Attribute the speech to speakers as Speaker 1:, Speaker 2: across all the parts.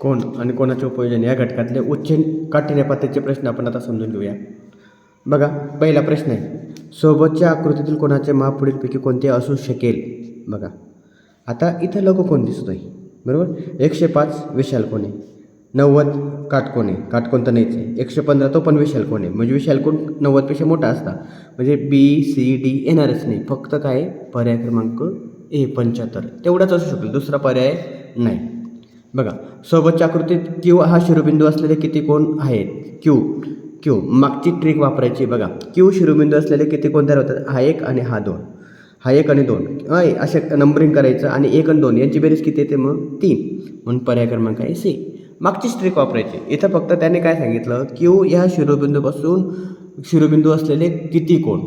Speaker 1: कोण आणि कोणाचे उपयोजन या घटकातले उच्च काठिण्य प्रश्न आपण आता समजून घेऊया. बघा पहिला प्रश्न आहे सोबतच्या आकृतीतील कोणाचे माप पुढीलपैकी कोणते असू शकेल? बघा आता इथं लघु कोण दिसतोय? बरोबर? एकशे पाच विशाल कोण आहे? नव्वद काटकोण आहे? काटकोण तर नाहीच आहे. एकशे पंधरा तो पण विशाल कोण आहे? म्हणजे विशाल कोण नव्वदपेक्षा मोठा असता. म्हणजे बी सी डी येणारच नाही. फक्त काय पर्याय क्रमांक ए पंच्याहत्तर. तेवढाच असू शकेल दुसरा पर्याय नाही. बघा सोबतच्या आकृतीत क्यू हा शिरोबिंदू असलेले किती कोण आहेत? क्यू क्यू मागची ट्रिक वापरायची बघा. क्यू शिरोबिंदू असलेले किती कोण तयार होतात? हा एक आणि हा दोन. हा एक आणि दोन. अय असे नंबरिंग करायचं आणि एक आणि दोन. यांची बेरीज किती येते मग? तीन. म्हणून पर्याय क्रमांक आहे सी मागचीच ट्रिक वापरायची. इथं फक्त त्याने काय सांगितलं? क्यू ह्या शिरोबिंदूपासून शिरोबिंदू असलेले किती कोण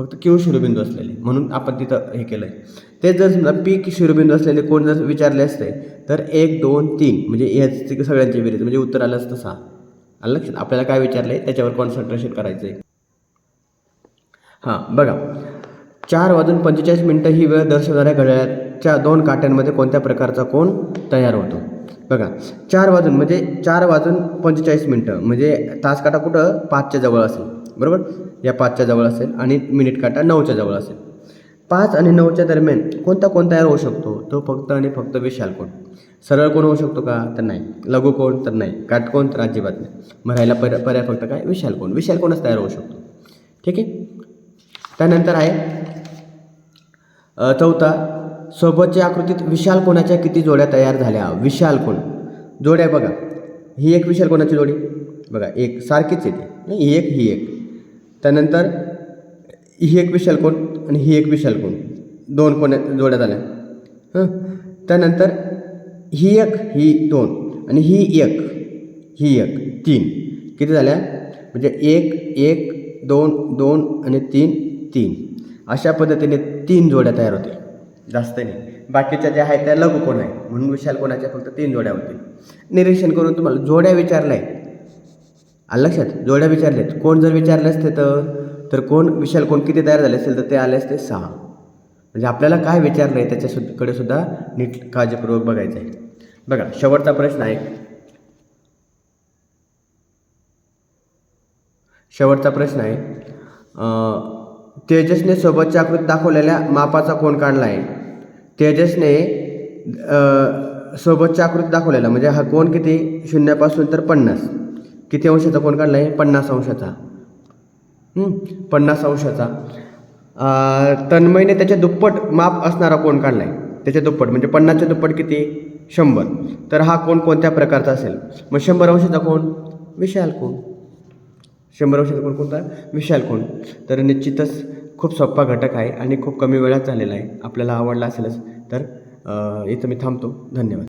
Speaker 1: फक्त क्यू शिरोबिंदू असलेले म्हणून आपण तिथं हे केलं आहे ते जर समजा पी शिरोबिंदू असलेले कोण जर विचारले असते तर एक दोन तीन म्हणजे याची सगळ्यांची बेरीज म्हणजे उत्तर आलं असतं सहा आलं लक्षात? आपल्याला काय विचारलं आहे त्याच्यावर कॉन्सन्ट्रेशन करायचं आहे हां बघा. चार वाजून पंचेचाळीस मिनटं ही वेळ दर्शवणाऱ्या घड्याळाच्या दोन काट्यांमध्ये कोणत्या प्रकारचा कोण तयार होतो? बघा. चार वाजून म्हणजे चार वाजून पंचेचाळीस मिनटं म्हणजे तासकाटा कुठं? पाचच्या जवळ असेल. बरोबर? या पाचच्या जवळ असेल आणि मिनिट काटा नऊच्या जवळ असेल. पाच आणि नऊच्या दरम्यान कोणता कोण तयार होऊ शकतो? तो फक्त आणि फक्त विशाल कोण? सरळ कोण होऊ शकतो का? तर नाही. लघु कोण? तर नाही. काटकोण तर अजिबात नाही. मग राहिला पर पर्याय फक्त काय? विशाल कोण? विशाल कोणच तयार होऊ शकतो. ठीक आहे? त्यानंतर आहे चौथा. सोबतच्या आकृतीत विशाल कोणाच्या किती जोड्या तयार झाल्या? विशाल कोण? जोड्या बघा. ही एक विशाल कोणाची जोडी? बघा एक सारखीच येते. ही एक ही एक. त्यानंतर ही एक विशाल कोण आणि ही एक विशाल कोण. दोन कोण जोड्या झाल्या हं? त्यानंतर ही एक ही दोन आणि ही एक ही एक तीन. किती झाल्या? म्हणजे एक एक दोन दोन आणि तीन तीन. अशा पद्धतीने तीन जोड्या तयार होतील. जास्त नाही. बाकीच्या ज्या आहेत त्या लघु कोण आहे म्हणून विशाल कोणाच्या? फक्त तीन जोड्या होतील. निरीक्षण करून तुम्हाला जोड्या विचारल्या आहेत. आलं लक्षात जोड्या विचारल्यात कोण जर विचारले असते तर तर कोण विशाल कोण किती तयार झाले असेल तर ते आले असते सहा. म्हणजे आपल्याला काय विचारलं आहे त्याच्याकडे सुद्धा नीट काळजीपूर्वक बघायचं आहे. बघा शेवटचा प्रश्न आहे. शेवटचा प्रश्न आहे. तेजसने सोबतच्या आकृतीत दाखवलेल्या मापाचा कोण काढला आहे? तेजसने सोबतच्या आकृतीत दाखवलेला म्हणजे हा कोण किती? शून्यापासून तर पन्नास. किती अंशाचा कोण काढला आहे पन्नास अंशाचा. पन्नास अंशाचा. तन्मयने त्याच्या दुप्पट माप असणारा कोण काढला आहे त्याच्या दुप्पट म्हणजे पन्नासच्या दुप्पट किती? शंभर. तर हा कोण कोणत्या प्रकारचा असेल? मग शंभर अंशाचा कोण? विशाल कोण? शंभर अंशाचा कोण कोणता? विशाल कोण? तर निश्चितच खूप सोपा घटक आहे आणि खूप कमी वेळात झालेला आहे. आपल्याला आवडला असेलच तर इथं मी थांबतो. धन्यवाद.